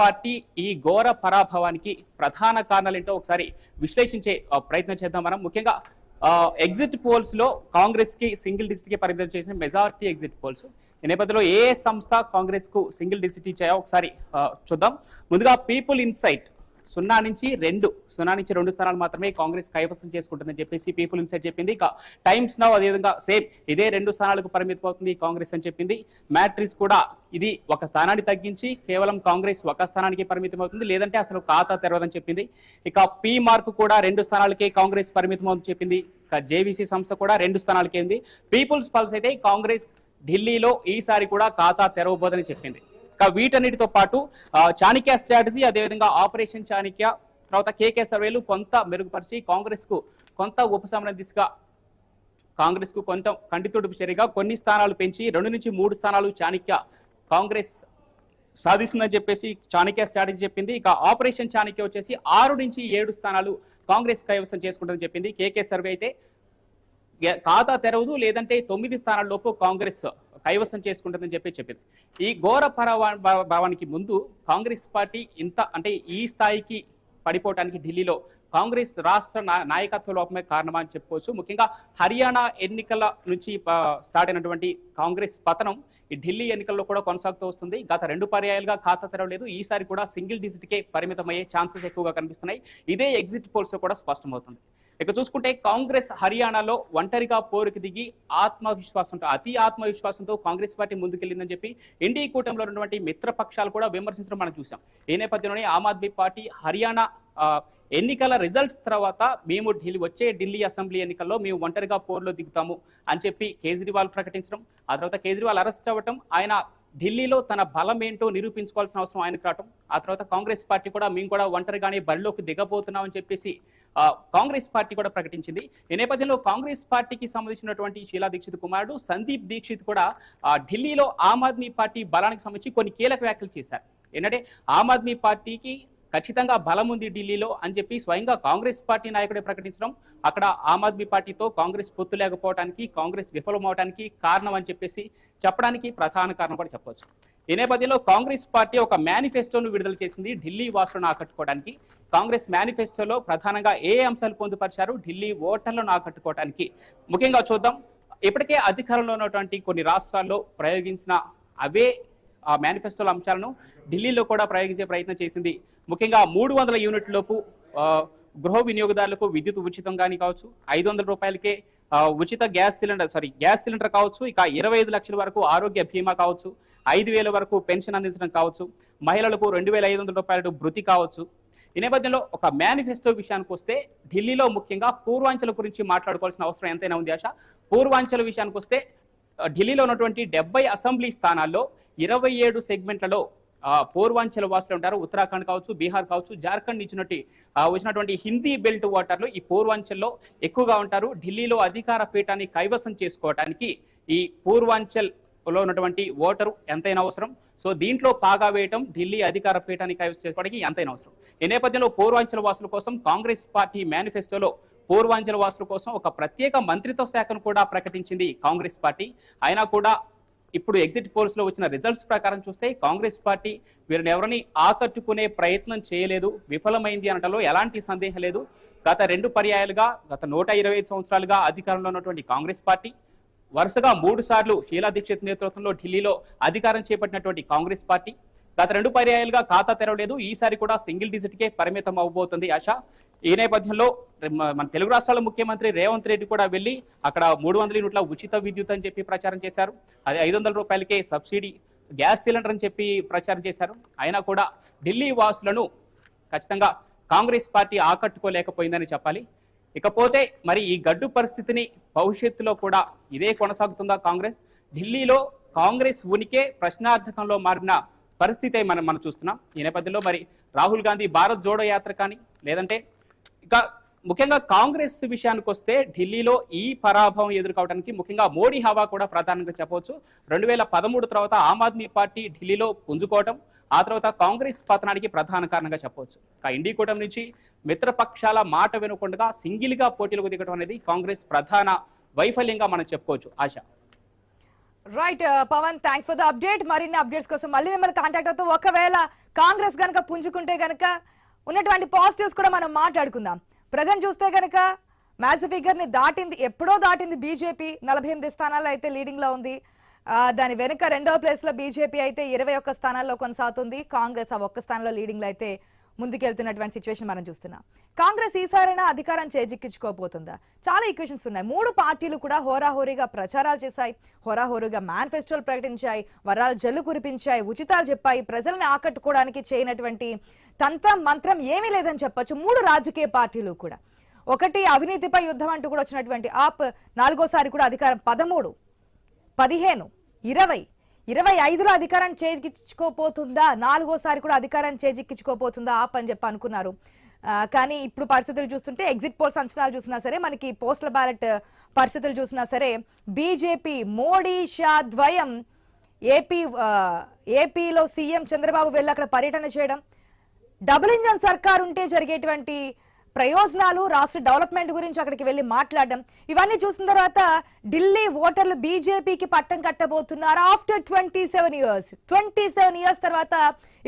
Party ఈ ఘోర పరాభవానికి ప్రధాన కారణాలు ఏంటో ఒకసారి విశ్లేషించే ప్రయత్నం చేద్దాం మనం. ముఖ్యంగా ఎగ్జిట్ పోల్స్లో కాంగ్రెస్కి సింగిల్ డిజిట్కి పరిమితం చేసిన మెజారిటీ ఎగ్జిట్ పోల్స్ ఈ నేపథ్యంలో ఏ సంస్థ కాంగ్రెస్కు సింగిల్ డిజిట్ ఇచ్చాయో ఒకసారి చూద్దాం. ముందుగా పీపుల్ ఇన్సైట్ సున్నా నుంచి రెండు సున్నా నుంచి రెండు స్థానాలు మాత్రమే కాంగ్రెస్ కైవసం చేసుకుంటుందని చెప్పేసి పీపుల్ ఇన్సైట్ చెప్పింది. ఇక టైమ్స్ నౌ అదేవిధంగా సేమ్ ఇదే రెండు స్థానాలకు పరిమితం అవుతుంది కాంగ్రెస్ అని చెప్పింది. మ్యాట్రిక్స్ కూడా ఇది ఒక స్థానాన్ని తగ్గించి కేవలం కాంగ్రెస్ ఒక స్థానానికి పరిమితం అవుతుంది లేదంటే అసలు ఖాతా తెరవదని చెప్పింది. ఇక పి మార్క్ కూడా రెండు స్థానాలకే కాంగ్రెస్ పరిమితం అవుతుంది చెప్పింది. ఇక జేవీసీ సంస్థ కూడా రెండు స్థానాలకే ఉంది. పీపుల్స్ పల్స్ అయితే కాంగ్రెస్ ఢిల్లీలో ఈసారి కూడా ఖాతా తెరవబోదని చెప్పింది. వీటన్నిటితో పాటు చాణిక్య స్ట్రాటజీ అదేవిధంగా ఆపరేషన్ చాణిక్య తర్వాత కేకే సర్వేలు కొంత మెరుగుపరిచి కాంగ్రెస్కు కొంత ఉపశమనం దిశగా కాంగ్రెస్కు కొంత కంటితుడుపు చర్యగా కొన్ని స్థానాలు పెంచి రెండు నుంచి మూడు స్థానాలు చాణిక్య కాంగ్రెస్ సాధిస్తుందని చెప్పేసి చాణక్య స్ట్రాటజీ చెప్పింది. ఇక ఆపరేషన్ చాణక్య వచ్చేసి ఆరు నుంచి ఏడు స్థానాలు కాంగ్రెస్ కైవసం చేసుకుంటుందని చెప్పింది. కేకే సర్వే అయితే ఖాతా తెరవదు లేదంటే తొమ్మిది స్థానాల్లోపు కాంగ్రెస్ కైవసం చేసుకుంటుందని చెప్పి చెప్పింది. ఈ ఘోర భావానికి ముందు కాంగ్రెస్ పార్టీ ఇంత అంటే ఈ స్థాయికి పడిపోవటానికి ఢిల్లీలో కాంగ్రెస్ రాష్ట్ర నాయకత్వ లోపమే కారణమా అని చెప్పుకోవచ్చు. ముఖ్యంగా హర్యానా ఎన్నికల నుంచి స్టార్ట్ అయినటువంటి కాంగ్రెస్ పతనం ఈ ఢిల్లీ ఎన్నికల్లో కూడా కొనసాగుతూ వస్తుంది. గత రెండు పర్యాయాలుగా ఖాతా తెరవలేదు. ఈసారి కూడా సింగిల్ డిజిట్కే పరిమితమయ్యే ఛాన్సెస్ ఎక్కువగా కనిపిస్తున్నాయి. ఇదే ఎగ్జిట్ పోల్స్ కూడా స్పష్టమవుతుంది. ఇక చూసుకుంటే కాంగ్రెస్ హర్యానాలో ఒంటరిగా పోరుకు దిగి ఆత్మవిశ్వాసంతో అతి ఆత్మవిశ్వాసంతో కాంగ్రెస్ పార్టీ ముందుకెళ్ళిందని చెప్పి ఎన్డీ కూటమిలో ఉన్నటువంటి మిత్రపక్షాలు కూడా విమర్శించడం మనం చూసాం ఈ నేపథ్యంలోనే ఆమ్ ఆద్మీ పార్టీ హర్యానా ఎన్నికల రిజల్ట్స్ తర్వాత మేము ఢిల్లీ వచ్చే ఢిల్లీ అసెంబ్లీ ఎన్నికల్లో మేము ఒంటరిగా పోరులో దిగుతాము అని చెప్పి కేజ్రీవాల్ ప్రకటించడం ఆ తర్వాత కేజ్రీవాల్ అరెస్ట్ అవ్వటం ఆయన ఢిల్లీలో తన బలం ఏంటో నిరూపించుకోవాల్సిన అవసరం ఆయనకు రావటం. ఆ తర్వాత కాంగ్రెస్ పార్టీ కూడా మేము కూడా ఒంటరిగానే బరిలోకి దిగబోతున్నాం అని చెప్పేసి కాంగ్రెస్ పార్టీ కూడా ప్రకటించింది. ఈ నేపథ్యంలో కాంగ్రెస్ పార్టీకి సంబంధించినటువంటి షీలా దీక్షిత్ కుమారుడు సందీప్ దీక్షిత్ కూడా ఢిల్లీలో ఆమ్ ఆద్మీ పార్టీ బలానికి సంబంధించి కొన్ని కీలక వ్యాఖ్యలు చేశారు. ఏంటంటే ఆమ్ ఆద్మీ పార్టీకి ఖచ్చితంగా బలం ఉంది ఢిల్లీలో అని చెప్పి స్వయంగా కాంగ్రెస్ పార్టీ నాయకుడే ప్రకటించడం అక్కడ ఆమ్ ఆద్మీ పార్టీతో కాంగ్రెస్ పొత్తు లేకపోవడానికి కాంగ్రెస్ విఫలమవడానికి కారణం అని చెప్పేసి చెప్పడానికి ప్రధాన కారణం కూడా చెప్పవచ్చు. ఈ నేపథ్యంలో కాంగ్రెస్ పార్టీ ఒక మేనిఫెస్టోను విడుదల చేసింది ఢిల్లీ వాసులను ఆకట్టుకోవడానికి. కాంగ్రెస్ మేనిఫెస్టోలో ప్రధానంగా ఏ అంశాలు పొందుపరిచారు ఢిల్లీ ఓటర్లను ఆకట్టుకోవడానికి ముఖ్యంగా చూద్దాం ఇప్పటికే అధికారంలో ఉన్నటువంటి కొన్ని రాష్ట్రాల్లో ప్రయోగించిన అవే ఆ మేనిఫెస్టోల అంశాలను ఢిల్లీలో కూడా ప్రయోగించే ప్రయత్నం చేసింది. ముఖ్యంగా మూడు వందల యూనిట్ లోపు గృహ వినియోగదారులకు విద్యుత్ ఉచితం కానీ కావచ్చు ఐదు వందల రూపాయలకే ఉచిత gas cylinder sorry gas cylinder కావచ్చు ఇక ఇరవై ఐదు లక్షల వరకు ఆరోగ్య బీమా కావచ్చు ఐదు వేల వరకు పెన్షన్ అందించడం కావచ్చు మహిళలకు రెండు వేల ఐదు వందల రూపాయలు భృతి కావచ్చు. ఈ నేపథ్యంలో ఒక మేనిఫెస్టో విషయానికి వస్తే ఢిల్లీలో ముఖ్యంగా పూర్వాంచల గురించి మాట్లాడుకోవాల్సిన అవసరం ఎంతైనా ఉంది ఆశ. పూర్వాంచల విషయానికి వస్తే ఢిల్లీలో ఉన్నటువంటి డెబ్బై అసెంబ్లీ స్థానాల్లో ఇరవై ఏడు సెగ్మెంట్లలో పూర్వాంచల వాసులు ఉంటారు. ఉత్తరాఖండ్ కావచ్చు బీహార్ కావచ్చు జార్ఖండ్ నుంచి వచ్చినటువంటి హిందీ బెల్ట్ ఓటర్లు ఈ పూర్వాంచల్లో ఎక్కువగా ఉంటారు. ఢిల్లీలో అధికార పీఠాన్ని కైవసం చేసుకోవడానికి ఈ పూర్వాంచల్లో ఉన్నటువంటి ఓటరు ఎంతైనా అవసరం. సో దీంట్లో పాగా వేయటం ఢిల్లీ అధికార పీఠాన్ని కైవసం చేసుకోవడానికి ఎంతైనా అవసరం. ఈ నేపథ్యంలో పూర్వాంచల వాసుల కోసం కాంగ్రెస్ పార్టీ మేనిఫెస్టోలో పూర్వాంచల వాసుల కోసం ఒక ప్రత్యేక మంత్రిత్వ శాఖను కూడా ప్రకటించింది కాంగ్రెస్ పార్టీ. అయినా కూడా ఇప్పుడు ఎగ్జిట్ పోల్స్లో వచ్చిన రిజల్ట్స్ ప్రకారం చూస్తే కాంగ్రెస్ పార్టీ వీరిని ఎవరిని ఆకట్టుకునే ప్రయత్నం చేయలేదు విఫలమైంది అనటంలో ఎలాంటి సందేహం లేదు. గత రెండు పర్యాయాలుగా గత నూట ఇరవై ఐదు సంవత్సరాలుగా అధికారంలో ఉన్నటువంటి కాంగ్రెస్ పార్టీ వరుసగా మూడు సార్లు షీలా దీక్షిత్ నేతృత్వంలో ఢిల్లీలో అధికారం చేపట్టినటువంటి కాంగ్రెస్ పార్టీ. గత రెండు పర్యాయాలుగా ఖాతా తెరవలేదు ఈసారి కూడా సింగిల్ డిజిట్ కే పరిమితం అవబోతుంది ఆశ. ఈ నేపథ్యంలో మన తెలుగు రాష్ట్రాల ముఖ్యమంత్రి రేవంత్ రెడ్డి కూడా వెళ్ళి అక్కడ మూడు వందల యూనిట్ల ఉచిత విద్యుత్ అని చెప్పి ప్రచారం చేశారు. అది ఐదు వందల రూపాయలకే సబ్సిడీ గ్యాస్ సిలిండర్ అని చెప్పి ప్రచారం చేశారు. అయినా కూడా ఢిల్లీ వాసులను ఖచ్చితంగా కాంగ్రెస్ పార్టీ ఆకట్టుకోలేకపోయిందని చెప్పాలి. ఇకపోతే మరి ఈ గడ్డు పరిస్థితిని భవిష్యత్తులో కూడా ఇదే కొనసాగుతుందా కాంగ్రెస్? ఢిల్లీలో కాంగ్రెస్ ఉనికే ప్రశ్నార్థకంలో మారిన పరిస్థితి మనం మనం చూస్తున్నాం. ఈ నేపథ్యంలో మరి రాహుల్ గాంధీ భారత్ జోడో యాత్ర కానీ లేదంటే ఇక ముఖ్యంగా కాంగ్రెస్ విషయానికి వస్తే ఢిల్లీలో ఈ పరాభవం ఎదుర్కోవడానికి ముఖ్యంగా మోడీ హవా కూడా ప్రధానంగా చెప్పవచ్చు. రెండు వేల పదమూడు తర్వాత ఆమ్ ఆద్మీ పార్టీ ఢిల్లీలో పుంజుకోవటం ఆ తర్వాత కాంగ్రెస్ పతనానికి ప్రధాన కారణంగా చెప్పవచ్చు. ఇక ఇండి కూటమి నుంచి మిత్రపక్షాల మాట వినకుండా సింగిల్గా పోటీలకు దిగడం అనేది కాంగ్రెస్ ప్రధాన వైఫల్యంగా మనం చెప్పుకోవచ్చు. ఆశ. Right Pawan thanks for the update మరిన్ని అప్డేట్స్ కోసం మళ్ళీ మిమ్మల్ని కాంటాక్ట్ అవుతాం. ఒకవేళ కాంగ్రెస్ కనుక పుంజుకుంటే కనుక ఉన్నటువంటి పాజిటివ్స్ కూడా మనం మాట్లాడుకుందాం. ప్రజెంట్ చూస్తే గనక మ్యాచ్ ఫిగర్ని దాటింది ఎప్పుడో దాటింది బీజేపీ నలభై ఎనిమిది స్థానాల్లో అయితే లీడింగ్లో ఉంది. దాని వెనుక రెండో ప్లేస్లో బీజేపీ అయితే ఇరవై ఒక్క స్థానాల్లో కొనసాగుతుంది. కాంగ్రెస్ ఆ ఒక్క స్థానంలో లీడింగ్లో అయితే ముందుకెళ్తున్నటువంటి సిచ్యువేషన్ మనం చూస్తున్నాం. కాంగ్రెస్ ఈసారైనా అధికారం చేజిక్కించుకోబోతుందా? చాలా ఈక్వేషన్స్ ఉన్నాయి. మూడు పార్టీలు కూడా హోరాహోరీగా ప్రచారాలు చేశాయి. హోరాహోరీగా మేనిఫెస్టోలు ప్రకటించాయి. వరాలు జల్లు కురిపించాయి. ఉచితాలు చెప్పాయి. ప్రజలను ఆకట్టుకోవడానికి చేయనటువంటి తంత్రం మంత్రం ఏమీ లేదని చెప్పొచ్చు. మూడు రాజకీయ పార్టీలు కూడా. ఒకటి అవినీతిపై యుద్ధం అంటూ కూడా వచ్చినటువంటి ఆప్ నాలుగోసారి కూడా అధికారం పదమూడు పదిహేను ఇరవై ఇరవై ఐదులో అధికారం చేజిక్కించుకోపోతుందా నాలుగోసారి కూడా అధికారం చేజిక్కించుకోపోతుందా ఆప్ అని చెప్పి అనుకున్నారు. కానీ ఇప్పుడు పరిస్థితులు చూస్తుంటే ఎగ్జిట్ పోల్స్ అంచనాలు చూసినా సరే మనకి పోస్టల్ బ్యాలెట్ పరిస్థితులు చూసినా సరే బీజేపీ మోడీ షా ద్వయం ఏపీ ఏపీలో సీఎం చంద్రబాబు వెళ్ళి అక్కడ పర్యటన చేయడం డబుల్ ఇంజన్ సర్కార్ ఉంటే జరిగేటువంటి ప్రయోజనాలు రాష్ట్ర డెవలప్మెంట్ గురించి అక్కడికి వెళ్ళి మాట్లాడడం. ఇవన్నీ చూసిన తర్వాత ఢిల్లీ ఓటర్లు బీజేపీకి పట్టం కట్టబోతున్నారు after twenty seven years. Twenty seven years తర్వాత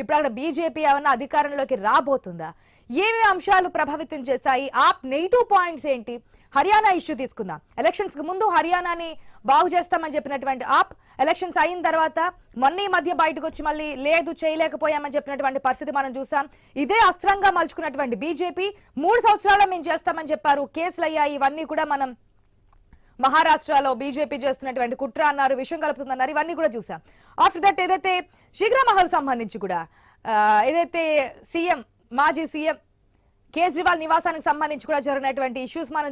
ఇప్పుడు అక్కడ బీజేపీ ఏమన్నా అధికారంలోకి రాబోతుందా? ఏమేమి అంశాలు ప్రభావితం చేశాయి ఆప్ నెగిటివ్ పాయింట్స్ ఏంటి? హర్యానా ఇష్యూ తీసుకుందాం. ఎలక్షన్స్కు ముందు హర్యానాని బాగు చేస్తామని చెప్పినటువంటి ఆప్ ఎలక్షన్స్ అయిన తర్వాత మొన్న ఈ మధ్య బయటకు వచ్చి మళ్ళీ లేదు చేయలేకపోయామని చెప్పినటువంటి పరిస్థితి మనం చూసాం. ఇదే అస్త్రంగా మలుచుకున్నటువంటి బీజేపీ మూడు సంవత్సరాలు మేము చేస్తామని చెప్పారు. కేసులు అయ్యాయి ఇవన్నీ కూడా మనం మహారాష్ట్రలో బీజేపీ చేస్తున్నటువంటి కుట్ర అన్నారు విషయం కలుపుతుందన్నారు ఇవన్నీ కూడా చూసాం. ఆఫ్టర్ దట్ ఏదైతే శీఘ్ర మహల్ సంబంధించి కూడా ఏదైతే సీఎం మాజీ సీఎం కేజ్రీవాల్ నివాసానికి సంబంధించి కూడా జరిగినటువంటి ఇష్యూస్ మనం